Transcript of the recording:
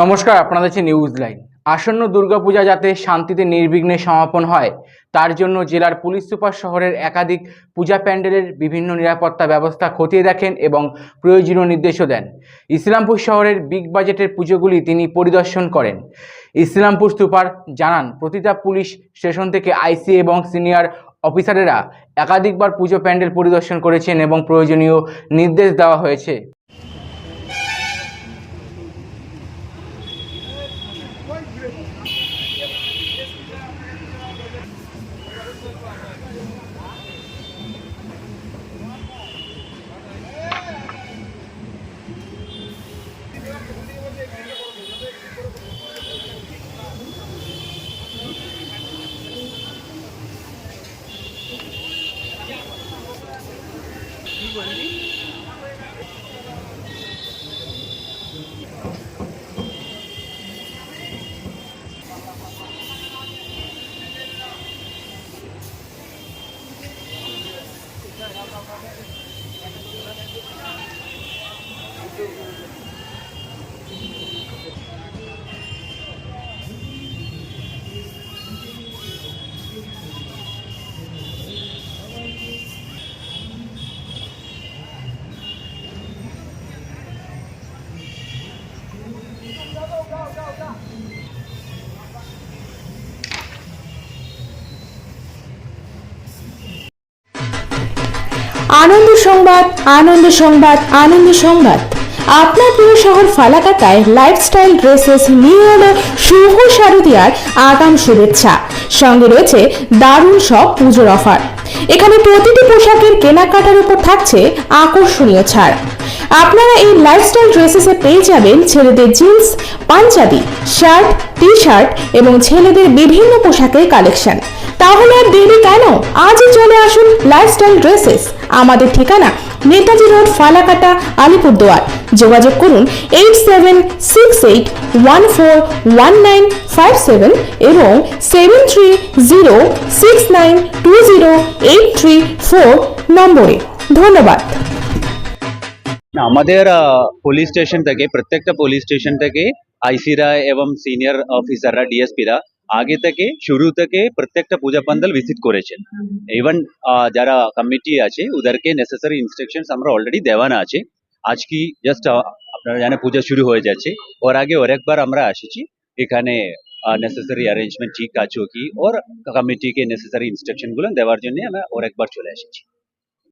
নমস্কার, আপনাদের হচ্ছে নিউজ লাইন আসন্ন দুর্গাপূজা যাতে শান্তিতে নির্বিঘ্নে সমাপন হয়, তার জন্য জেলার পুলিশ সুপার শহরের একাধিক পূজা প্যান্ডেলের বিভিন্ন নিরাপত্তা ব্যবস্থা খতিয়ে দেখেন এবং প্রয়োজনীয় নির্দেশও দেন। ইসলামপুর শহরের বিগ বাজেটের পুজোগুলি তিনি পরিদর্শন করেন। ইসলামপুর সুপার জানান, প্রতিটা পুলিশ স্টেশন থেকে আইসি এবং সিনিয়র অফিসারেরা একাধিকবার পুজো প্যান্ডেল পরিদর্শন করেছেন এবং প্রয়োজনীয় নির্দেশ দেওয়া হয়েছে। কি বললি আনন্দ সংবাদ আনন্দ সংবাদ আনন্দ সংবাদ। আপনার প্রিয় শহর ফালাকাতায় লাইফস্টাইল ড্রেসেস নিয়ে এলো শুভ শারদীয়ার আগাম শুভেচ্ছা। সঙ্গে রয়েছে দারুণ সব পুজোর অফার এখানে প্রতিটি পোশাকের কেনাকাটার উপর থাকছে আকর্ষণীয় ছাড়। আপনারা এই লাইফস্টাইল ড্রেসেসে পেয়ে যাবেন ছেলেদের jeans Punjabi shirt T shirt এবং ছেলেদের বিভিন্ন পোশাকের কালেকশন তাহলে আর দেরি কেন? আজই চলে আসুন লাইফস্টাইল ড্রেসেস আমাদের ঠিকানা নেতাজি রোড, ফালাকাটা, আলিপুরদুয়ার। যোগাযোগ করুন eight seven six eight one four one nine five seven এবং seven three zero six nine two zero eight three four নম্বরে। ধন্যবাদ। আমাদের পুলিশ স্টেশন থেকে প্রত্যেকটা পুলিশ স্টেশন থেকে আইসিরা এবং সিনিয়র অফিসাররা ডিএসপিরা আগে থেকে শুরু থেকে প্রত্যেকটা পূজা পান্ডাল ভিজিট করেছেন ইভেন যারা কমিটি আছে ওদেরকে নেসেসারি ইনস্ট্রাকশনস আমরা অলরেডি দেওয়ানো আছে আজ কি জাস্ট আপনারা জানেন পূজা শুরু হয়ে যাচ্ছে ওর আগে ওর একবার আমরা এসেছি এখানে নেসেসারি অ্যারেঞ্জমেন্ট ঠিক আছে কি ওর কমিটিকে নেসেসারি ইনস্ট্রাকশন গুলো দেওয়ার জন্য আমরা ওর একবার চলে এসেছি